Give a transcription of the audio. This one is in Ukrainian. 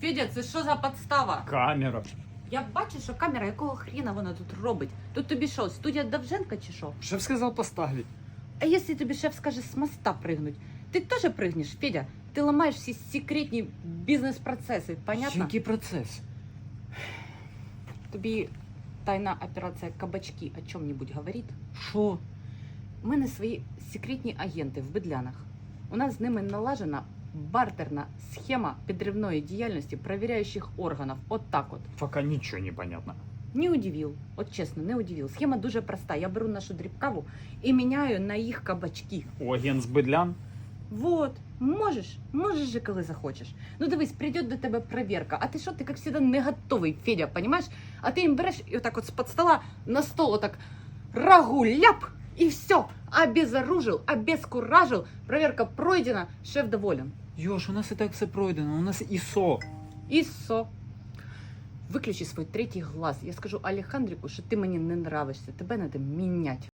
Федя, це що за подстава? Камера. Я бачу, що камера, якого хріна вона тут робить? Тут тобі що, студія Довженка чи що? Шеф сказал поставить. А якщо тобі шеф скаже з моста пригнуть, ти теж пригнеш, Федя? Ти ламаєш всі секретні бізнес-процеси, понятно? Який процес? Тобі тайна операція кабачки о чому-небудь говорить? Що? У мене свої секретні агенти в Бедлянах. У нас з ними налажена бартерна схема підривної діяльності перевіряючих органів. От так от. Пока ничего не понятно. Не удивил, от чесно, не удивил. Схема дуже проста. Я беру нашу дрібкаву і міняю на їх кабачки. У агент з Бедлян? Вот, можеш, можеш же, коли захочеш. Ну дивись, прийде до тебе перевірка, а ти що, ти як завжди не готовий, Федя, понимаешь? А ти їм береш і отак от з-під стола на стол отак рагу ляп, і все, обезоружил, обескуражил, проверка пройдена, шеф доволен. Йош, у нас і так все пройдено, у нас ІСО. ISO. со. Виключи свій третій глаз. Я скажу Алехандрику, що ти мені не нравишся, тебе треба міняти.